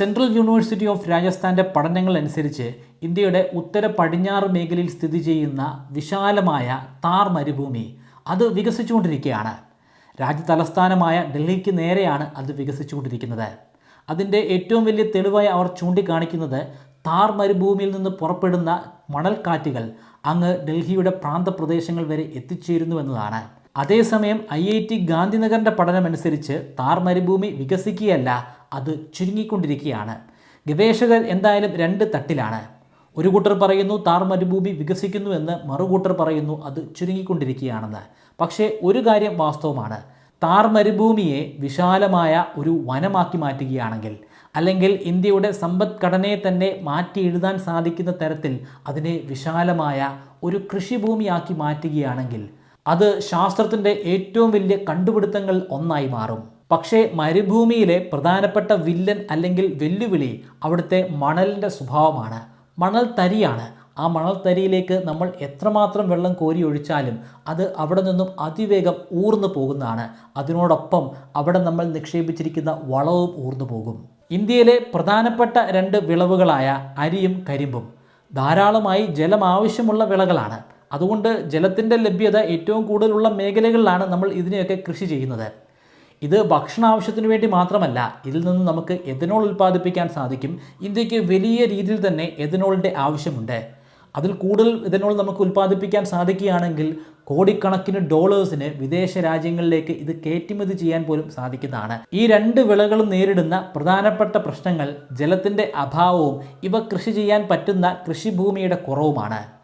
Central university of രാജസ്ഥാന്റെ പഠനങ്ങൾ അനുസരിച്ച് ഇന്ത്യയുടെ ഉത്തര പടിഞ്ഞാറ് മേഖലയിൽ സ്ഥിതി ചെയ്യുന്ന വിശാലമായ താർ മരുഭൂമി അത് വികസിച്ചുകൊണ്ടിരിക്കുകയാണ്. രാജ്യ തലസ്ഥാനമായ ഡൽഹിക്ക് നേരെയാണ് അത് വികസിച്ചുകൊണ്ടിരിക്കുന്നത്. അതിന്റെ ഏറ്റവും വലിയ തെളിവായി അവർ ചൂണ്ടിക്കാണിക്കുന്നത് താർ മരുഭൂമിയിൽ നിന്ന് പുറപ്പെടുന്ന മണൽക്കാറ്റുകൾ അങ്ങ് ഡൽഹിയുടെ പ്രാന്തപ്രദേശങ്ങൾ വരെ എത്തിച്ചേരുന്നു എന്നതാണ്. അതേസമയം ഐ ഐ ടി ഗാന്ധിനഗറിന്റെ പഠനമനുസരിച്ച് താർ മരുഭൂമി വികസിക്കുകയല്ല അത് ചുരുങ്ങിക്കൊണ്ടിരിക്കുകയാണ്. ഗവേഷകർ എന്തായാലും രണ്ട് തട്ടിലാണ്. ഒരു കൂട്ടർ പറയുന്നു താർ മരുഭൂമി വികസിക്കുന്നുവെന്ന് മറുകൂട്ടർ പറയുന്നു അത് ചുരുങ്ങിക്കൊണ്ടിരിക്കുകയാണെന്ന്. പക്ഷേ ഒരു കാര്യം വാസ്തവമാണ്. താർ മരുഭൂമിയെ വിശാലമായ ഒരു വനമാക്കി മാറ്റുകയാണെങ്കിൽ അല്ലെങ്കിൽ ഇന്ത്യയുടെ സമ്പദ്ഘടനയെ തന്നെ മാറ്റി എഴുതാൻ സാധിക്കുന്ന തരത്തിൽ അതിനെ വിശാലമായ ഒരു കൃഷിഭൂമിയാക്കി മാറ്റുകയാണെങ്കിൽ അത് ശാസ്ത്രത്തിന്റെ ഏറ്റവും വലിയ കണ്ടുപിടുത്തങ്ങൾ ഒന്നായി മാറും. പക്ഷേ മരുഭൂമിയിലെ പ്രധാനപ്പെട്ട വില്ലൻ അല്ലെങ്കിൽ വെല്ലുവിളി അവിടുത്തെ മണലിന്റെ സ്വഭാവമാണ്. മണൽ തരിയാണ്. ആ മണൽ തരിയിലേക്ക് നമ്മൾ എത്രമാത്രം വെള്ളം കോരി ഒഴിച്ചാലും അത് അവിടെ നിന്നും അതിവേഗം ഊർന്നു പോകുന്നതാണ്. അതിനോടൊപ്പം അവിടെ നമ്മൾ നിക്ഷേപിച്ചിരിക്കുന്ന വളവും ഊർന്നു പോകും. ഇന്ത്യയിലെ പ്രധാനപ്പെട്ട രണ്ട് വിളവുകളായ അരിയും കരിമ്പും ധാരാളമായി ജലം ആവശ്യമുള്ള വിളകളാണ്. അതുകൊണ്ട് ജലത്തിന്റെ ലഭ്യത ഏറ്റവും കൂടുതലുള്ള മേഖലകളിലാണ് നമ്മൾ ഇതിനെയൊക്കെ കൃഷി ചെയ്യുന്നത്. ഇത് ഭക്ഷണ ആവശ്യത്തിന് വേണ്ടി മാത്രമല്ല ഇതിൽ നിന്ന് നമുക്ക് എഥനോൾ ഉൽപ്പാദിപ്പിക്കാൻ സാധിക്കും. ഇന്ത്യയ്ക്ക് വലിയ രീതിയിൽ തന്നെ എഥനോളിന്റെ ആവശ്യമുണ്ട്. അതിൽ കൂടുതൽ എഥനോൾ നമുക്ക് ഉൽപ്പാദിപ്പിക്കാൻ സാധിക്കുകയാണെങ്കിൽ കോടിക്കണക്കിന് ഡോളേഴ്സിന് വിദേശ രാജ്യങ്ങളിലേക്ക് ഇത് കയറ്റുമതി ചെയ്യാൻ പോലും സാധിക്കുന്നതാണ്. ഈ രണ്ട് വിളകളും നേരിടുന്ന പ്രധാനപ്പെട്ട പ്രശ്നങ്ങൾ ജലത്തിന്റെ അഭാവവും ഇവ കൃഷി ചെയ്യാൻ പറ്റുന്ന കൃഷിഭൂമിയുടെ കുറവുമാണ്.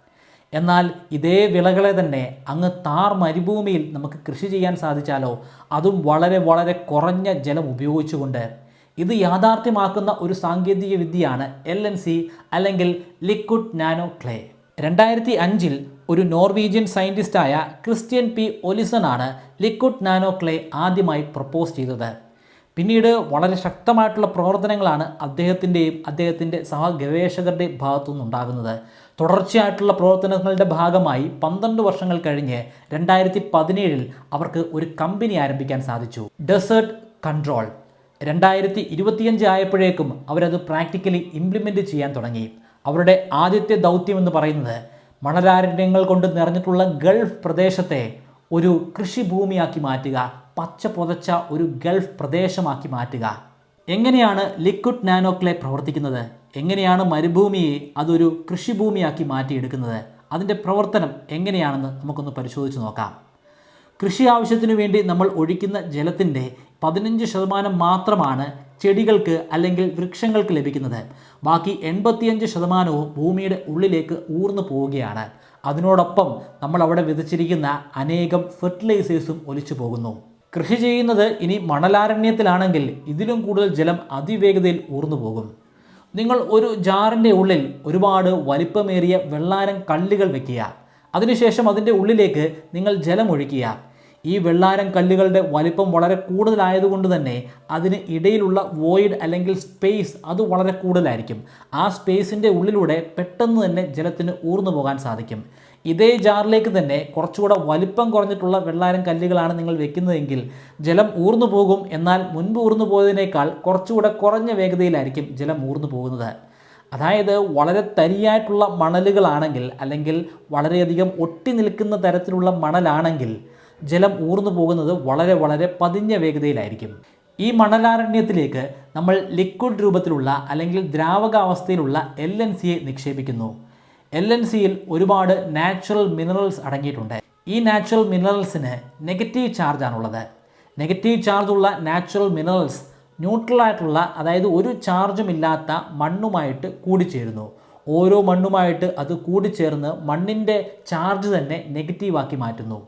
എന്നാൽ ഇതേ വിളകളെ തന്നെ അങ്ങ് താർ മരുഭൂമിയിൽ നമുക്ക് കൃഷി ചെയ്യാൻ സാധിച്ചാലോ? അതും വളരെ വളരെ കുറഞ്ഞ ജലം ഉപയോഗിച്ചുകൊണ്ട്. ഇത് യാഥാർത്ഥ്യമാക്കുന്ന ഒരു സാങ്കേതിക വിദ്യയാണ് എൽ എൻ സി അല്ലെങ്കിൽ ലിക്വിഡ് നാനോ ക്ലേ. രണ്ടായിരത്തി അഞ്ചിൽ ഒരു നോർവീജിയൻ സയന്റിസ്റ്റായ ക്രിസ്ത്യൻ പി ഒലിസൺ ആണ് ലിക്വിഡ് നാനോ ക്ലേ ആദ്യമായി പ്രപ്പോസ് ചെയ്തത്. പിന്നീട് വളരെ ശക്തമായിട്ടുള്ള പ്രവർത്തനങ്ങളാണ് അദ്ദേഹത്തിന്റെയും അദ്ദേഹത്തിന്റെ സഹഗവേഷകരുടെയും ഗവേഷകരുടെയും നിന്നുണ്ടാകുന്നത് തുടർച്ചയായിട്ടുള്ള പ്രവർത്തനങ്ങളുടെ ഭാഗമായി പന്ത്രണ്ട് വർഷങ്ങൾ കഴിഞ്ഞ് രണ്ടായിരത്തി പതിനേഴിൽ അവർക്ക് ഒരു കമ്പനി ആരംഭിക്കാൻ സാധിച്ചു. ഡെസേർട്ട് കൺട്രോൾ രണ്ടായിരത്തി ഇരുപത്തിയഞ്ച് ആയപ്പോഴേക്കും അവരത് പ്രാക്ടിക്കലി ഇംപ്ലിമെന്റ് ചെയ്യാൻ തുടങ്ങി. അവരുടെ ആദ്യത്തെ ദൗത്യം എന്ന് പറയുന്നത് മണലാരണ്യങ്ങൾ കൊണ്ട് നിറഞ്ഞിട്ടുള്ള ഗൾഫ് പ്രദേശത്തെ ഒരു കൃഷിഭൂമിയാക്കി മാറ്റുക പച്ച പുതച്ച ഒരു ഗൾഫ് പ്രദേശമാക്കി മാറ്റുക. എങ്ങനെയാണ് ലിക്വിഡ് നാനോക്ലേ പ്രവർത്തിക്കുന്നത്? എങ്ങനെയാണ് മരുഭൂമിയെ അതൊരു കൃഷിഭൂമിയാക്കി മാറ്റിയെടുക്കുന്നത്? അതിന്റെ പ്രവർത്തനം എങ്ങനെയാണെന്ന് നമുക്കൊന്ന് പരിശോധിച്ച് നോക്കാം. കൃഷി ആവശ്യത്തിനു വേണ്ടി നമ്മൾ ഒഴിക്കുന്ന ജലത്തിന്റെ പതിനഞ്ച് ശതമാനം മാത്രമാണ് ചെടികൾക്ക് അല്ലെങ്കിൽ വൃക്ഷങ്ങൾക്ക് ലഭിക്കുന്നത്. ബാക്കി എൺപത്തിയഞ്ച് ശതമാനവും ഭൂമിയുടെ ഉള്ളിലേക്ക് ഊർന്നു പോവുകയാണ്. അതിനോടൊപ്പം നമ്മൾ അവിടെ വിതച്ചിരിക്കുന്ന അനേകം ഫെർട്ടിലൈസേഴ്സും ഒലിച്ചു പോകുന്നു. കൃഷി ചെയ്യുന്നത് ഇനി മണലാരണ്യത്തിലാണെങ്കിൽ ഇതിലും കൂടുതൽ ജലം അതിവേഗതയിൽ ഊർന്നു പോകും. നിങ്ങൾ ഒരു ജാറിന്റെ ഉള്ളിൽ ഒരുപാട് വലിപ്പമേറിയ വെള്ളാരം കല്ലുകൾ വെക്കുക. അതിനുശേഷം അതിന്റെ ഉള്ളിലേക്ക് നിങ്ങൾ ജലമൊഴിക്കുക ഈ വെള്ളാരം കല്ലുകളുടെ വലിപ്പം വളരെ കൂടുതലായതുകൊണ്ട് തന്നെ അതിന് ഇടയിലുള്ള വോയിഡ് അല്ലെങ്കിൽ സ്പേസ് അത് വളരെ കൂടുതലായിരിക്കും. ആ സ്പേസിന്റെ ഉള്ളിലൂടെ പെട്ടെന്ന് തന്നെ ജലത്തിന് ഊർന്നു പോകാൻ സാധിക്കും. ഇതേ ജാറിലേക്ക് തന്നെ കുറച്ചുകൂടെ വലിപ്പം കുറഞ്ഞിട്ടുള്ള വെള്ളാരം കല്ലുകളാണ് നിങ്ങൾ വെക്കുന്നതെങ്കിൽ ജലം ഊർന്നു പോകും. എന്നാൽ മുൻപ് ഊർന്നു പോയതിനേക്കാൾ കുറച്ചുകൂടെ കുറഞ്ഞ വേഗതയിലായിരിക്കും ജലം ഊർന്നു പോകുന്നത്. അതായത് വളരെ തരിയായിട്ടുള്ള മണലുകളാണെങ്കിൽ അല്ലെങ്കിൽ വളരെയധികം ഒട്ടി നിൽക്കുന്ന തരത്തിലുള്ള മണലാണെങ്കിൽ ജലം ഊർന്നു പോകുന്നത് വളരെ വളരെ പതിഞ്ഞ വേഗതയിലായിരിക്കും. ഈ മണലാരണ്യത്തിലേക്ക് നമ്മൾ ലിക്വിഡ് രൂപത്തിലുള്ള അല്ലെങ്കിൽ ദ്രാവകാവസ്ഥയിലുള്ള എൽ എൻ സിയെ നിക്ഷേപിക്കുന്നു. എൽ എൻ സിയിൽ ഒരുപാട് നാച്ചുറൽ മിനറൽസ് അടങ്ങിയിട്ടുണ്ട്. ഈ നാച്ചുറൽ മിനറൽസിന് നെഗറ്റീവ് ചാർജാണുള്ളത്. നെഗറ്റീവ് ചാർജുള്ള നാച്ചുറൽ മിനറൽസ് ന്യൂട്രലായിട്ടുള്ള അതായത് ഒരു ചാർജും ഇല്ലാത്ത മണ്ണുമായിട്ട് കൂടിച്ചേരുന്നു. ഓരോ മണ്ണുമായിട്ട് അത് കൂടിച്ചേർന്ന് മണ്ണിന്റെ ചാർജ് തന്നെ നെഗറ്റീവാക്കി മാറ്റുന്നു.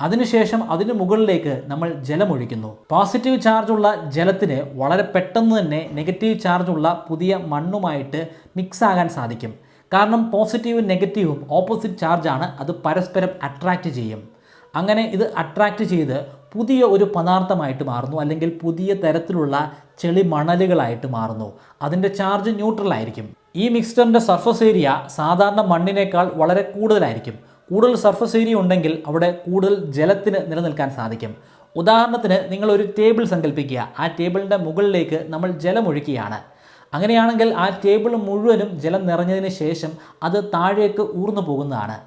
അതിനുശേഷം അതിന് മുകളിലേക്ക് നമ്മൾ ജലമൊഴിക്കുന്നു. പോസിറ്റീവ് ചാർജുള്ള ജലത്തിന് വളരെ പെട്ടെന്ന് തന്നെ നെഗറ്റീവ് ചാർജുള്ള പുതിയ മണ്ണുമായിട്ട് മിക്സ് ആകാൻ സാധിക്കും. കാരണം പോസിറ്റീവും നെഗറ്റീവും ഓപ്പോസിറ്റ് ചാർജാണ് അത് പരസ്പരം അട്രാക്റ്റ് ചെയ്യും. അങ്ങനെ ഇത് അട്രാക്റ്റ് ചെയ്ത് പുതിയ ഒരു പദാർത്ഥമായിട്ട് മാറുന്നു അല്ലെങ്കിൽ പുതിയ തരത്തിലുള്ള ചെളി മണലുകളായിട്ട് മാറുന്നു. അതിന്റെ ചാർജ് ന്യൂട്രൽ ആയിരിക്കും. ഈ മിക്സ്ചറിന്റെ സർഫസ് ഏരിയ സാധാരണ മണ്ണിനേക്കാൾ വളരെ കൂടുതലായിരിക്കും. കൂടുതൽ സർഫസ് ഏരിയ ഉണ്ടെങ്കിൽ അവിടെ കൂടുതൽ ജലത്തിന് നിലനിൽക്കാൻ സാധിക്കും. ഉദാഹരണത്തിന് നിങ്ങൾ ഒരു ടേബിൾ സങ്കല്പിക്കുക ആ ടേബിളിന്റെ മുകളിലേക്ക് നമ്മൾ ജലം ഒഴിക്കുകയാണ് അങ്ങനെയാണെങ്കിൽ ആ ടേബിൾ മുഴുവനും ജലം നിറഞ്ഞതിന് ശേഷം അത് താഴേക്ക് ഊർന്നു പോകുന്നതാണ്.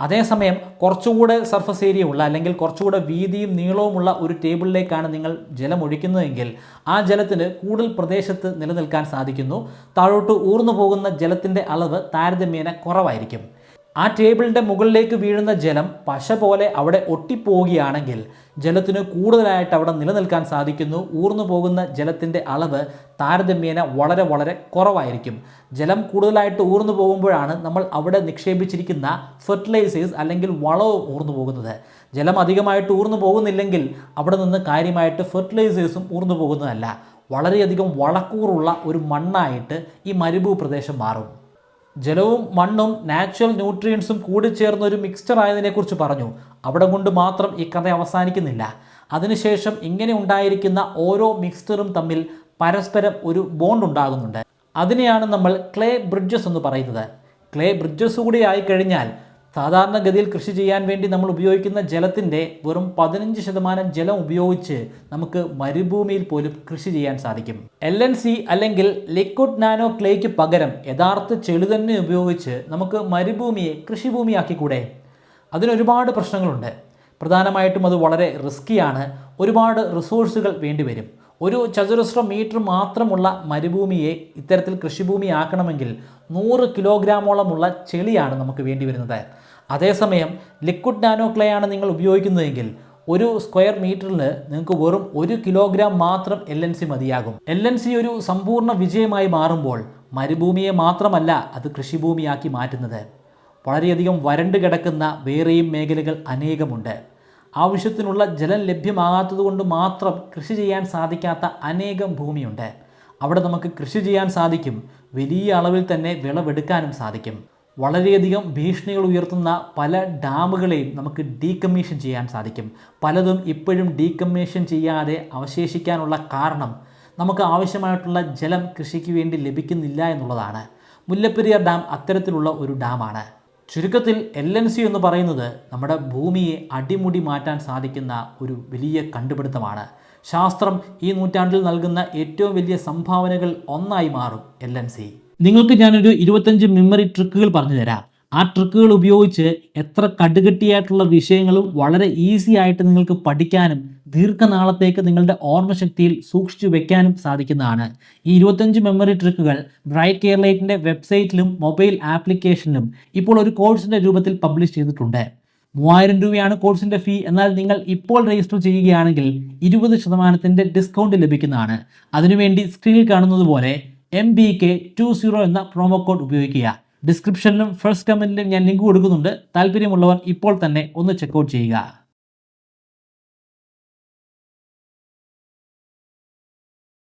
അതേസമയം കുറച്ചുകൂടെ സർഫസ് ഏരിയ ഉള്ള അല്ലെങ്കിൽ കുറച്ചുകൂടെ വീതിയും നീളവുമുള്ള ഒരു ടേബിളിലേക്കാണ് നിങ്ങൾ ജലം ഒഴിക്കുന്നതെങ്കിൽ ആ ജലത്തിന് കൂടുതൽ പ്രദേശത്ത് നിലനിൽക്കാൻ സാധിക്കുന്നു. താഴോട്ട് ഊർന്നു പോകുന്ന ജലത്തിന്റെ അളവ് താരതമ്യേന കുറവായിരിക്കും. ആ ടേബിളിന്റെ മുകളിലേക്ക് വീഴുന്ന ജലം പശ പോലെ അവിടെ ഒട്ടിപ്പോവുകയാണെങ്കിൽ ജലത്തിന് കൂടുതലായിട്ട് അവിടെ നിലനിൽക്കാൻ സാധിക്കുന്നു. ഊർന്നു പോകുന്ന ജലത്തിന്റെ അളവ് താരതമ്യേന വളരെ വളരെ കുറവായിരിക്കും. ജലം കൂടുതലായിട്ട് ഊർന്നു പോകുമ്പോഴാണ് നമ്മൾ അവിടെ നിക്ഷേപിച്ചിരിക്കുന്ന ഫെർട്ടിലൈസേഴ്സ് അല്ലെങ്കിൽ വളവും ഊർന്നു പോകുന്നത്. ജലം അധികമായിട്ട് ഊർന്നു പോകുന്നില്ലെങ്കിൽ അവിടെ നിന്ന് കാര്യമായിട്ട് ഫെർട്ടിലൈസേഴ്സും ഊർന്നു പോകുന്നതല്ല. വളരെയധികം വളക്കൂറുള്ള ഒരു മണ്ണായിട്ട് ഈ മരുഭൂ പ്രദേശം മാറും. ജലവും മണ്ണും നാച്ചുറൽ ന്യൂട്രിയൻസും കൂടി ചേർന്ന ഒരു മിക്സ്ചർ ആയതിനെക്കുറിച്ച് പറഞ്ഞു. അവിടെ കൊണ്ട് മാത്രം ഈ കഥ അവസാനിക്കുന്നില്ല. അതിനുശേഷം ഇങ്ങനെ ഉണ്ടായിരിക്കുന്ന ഓരോ മിക്സ്ചറും തമ്മിൽ പരസ്പരം ഒരു ബോണ്ട് ഉണ്ടാകുന്നുണ്ട്. അതിനെയാണ് നമ്മൾ ക്ലേ ബ്രിഡ്ജസ് എന്ന് പറയുന്നത്. ക്ലേ ബ്രിഡ്ജസ് കൂടി ആയിക്കഴിഞ്ഞാൽ സാധാരണഗതിയിൽ കൃഷി ചെയ്യാൻ വേണ്ടി നമ്മൾ ഉപയോഗിക്കുന്ന ജലത്തിന്റെ വെറും പതിനഞ്ച് ശതമാനം ജലം ഉപയോഗിച്ച് നമുക്ക് മരുഭൂമിയിൽ പോലും കൃഷി ചെയ്യാൻ സാധിക്കും. എൽ എൻ സി അല്ലെങ്കിൽ ലിക്വിഡ് നാനോ ക്ലേക്ക് പകരം യഥാർത്ഥ ചെളി തന്നെ ഉപയോഗിച്ച് നമുക്ക് മരുഭൂമിയെ കൃഷിഭൂമിയാക്കിക്കൂടെ? അതിനൊരുപാട് പ്രശ്നങ്ങളുണ്ട്. പ്രധാനമായിട്ടും അത് വളരെ റിസ്കിയാണ് ഒരുപാട് റിസോഴ്സുകൾ വേണ്ടിവരും. ഒരു ചതുരശ്ര മീറ്റർ മാത്രമുള്ള മരുഭൂമിയെ ഇത്തരത്തിൽ കൃഷിഭൂമിയാക്കണമെങ്കിൽ നൂറ് കിലോഗ്രാമോളമുള്ള ചെളിയാണ് നമുക്ക് വേണ്ടി വരുന്നത്. അതേസമയം ലിക്വിഡ് നാനോ ആണ് നിങ്ങൾ ഉപയോഗിക്കുന്നതെങ്കിൽ ഒരു സ്ക്വയർ മീറ്ററിന് നിങ്ങൾക്ക് വെറും ഒരു കിലോഗ്രാം മാത്രം എൽ എൻ സി മതിയാകും. എൽ എൻ സി ഒരു സമ്പൂർണ വിജയമായി മാറുമ്പോൾ മരുഭൂമിയെ മാത്രമല്ല അത് കൃഷിഭൂമിയാക്കി മാറ്റുന്നത്. വളരെയധികം വരണ്ട് കിടക്കുന്ന വേറെയും മേഖലകൾ അനേകമുണ്ട്. ആവശ്യത്തിനുള്ള ജലം ലഭ്യമാകാത്തതുകൊണ്ട് മാത്രം കൃഷി ചെയ്യാൻ സാധിക്കാത്ത അനേകം ഭൂമിയുണ്ട്. അവിടെ നമുക്ക് കൃഷി ചെയ്യാൻ സാധിക്കും. വലിയ അളവിൽ തന്നെ വിളവെടുക്കാനും സാധിക്കും. വളരെയധികം ഭീഷണികൾ ഉയർത്തുന്ന പല ഡാമുകളെയും നമുക്ക് ഡീകമ്മീഷൻ ചെയ്യാൻ സാധിക്കും. പലതും ഇപ്പോഴും ഡീകമ്മീഷൻ ചെയ്യാതെ അവശേഷിക്കാനുള്ള കാരണം നമുക്ക് ആവശ്യമായിട്ടുള്ള ജലം കൃഷിക്ക് വേണ്ടി ലഭിക്കുന്നില്ല എന്നുള്ളതാണ്. മുല്ലപ്പെരിയാർ ഡാം അത്തരത്തിലുള്ള ഒരു ഡാമാണ്. ചുരുക്കത്തിൽ എൽ എൻ സി എന്ന് പറയുന്നത് നമ്മുടെ ഭൂമിയെ അടിമുടി മാറ്റാൻ സാധിക്കുന്ന ഒരു വലിയ കണ്ടുപിടുത്തമാണ്. ശാസ്ത്രം ഈ നൂറ്റാണ്ടിൽ നൽകുന്ന ഏറ്റവും വലിയ സംഭാവനകൾ ഒന്നായി മാറും എൽ എൻ സി നിങ്ങൾക്ക് ഞാനൊരു ഇരുപത്തഞ്ച് മെമ്മറി ട്രിക്കുകൾ പറഞ്ഞു തരാം ആ ട്രിക്കുകൾ ഉപയോഗിച്ച് എത്ര കടുകട്ടിയായിട്ടുള്ള വിഷയങ്ങളും വളരെ ഈസി ആയിട്ട് നിങ്ങൾക്ക് പഠിക്കാനും ദീർഘനാളത്തേക്ക് നിങ്ങളുടെ ഓർമ്മശക്തിയിൽ സൂക്ഷിച്ചു വെക്കാനും സാധിക്കുന്നതാണ്. ഈ ഇരുപത്തഞ്ച് മെമ്മറി ട്രിക്കുകൾ ബ്രൈറ്റ് കെയർലൈറ്റിന്റെ വെബ്സൈറ്റിലും മൊബൈൽ ആപ്ലിക്കേഷനിലും ഇപ്പോൾ ഒരു കോഴ്സിന്റെ രൂപത്തിൽ പബ്ലിഷ് ചെയ്തിട്ടുണ്ട്. മൂവായിരം രൂപയാണ് കോഴ്സിന്റെ ഫീ എന്നാൽ നിങ്ങൾ ഇപ്പോൾ രജിസ്റ്റർ ചെയ്യുകയാണെങ്കിൽ ഇരുപത് ശതമാനത്തിന്റെ ഡിസ്കൗണ്ട് ലഭിക്കുന്നതാണ്. അതിനുവേണ്ടി സ്ക്രീനിൽ കാണുന്നത് പോലെ M B K two zero എന്ന പ്രോമോ കോഡ് ഉപയോഗിക്കുക. ഡിസ്ക്രിപ്ഷനിലും ഫസ്റ്റ് കമന്റിലും ഞാൻ ലിങ്ക് കൊടുക്കുന്നുണ്ട്. താല്പര്യമുള്ളവർ ഇപ്പോൾ തന്നെ ഒന്ന് ചെക്കൗട്ട് ചെയ്യുക.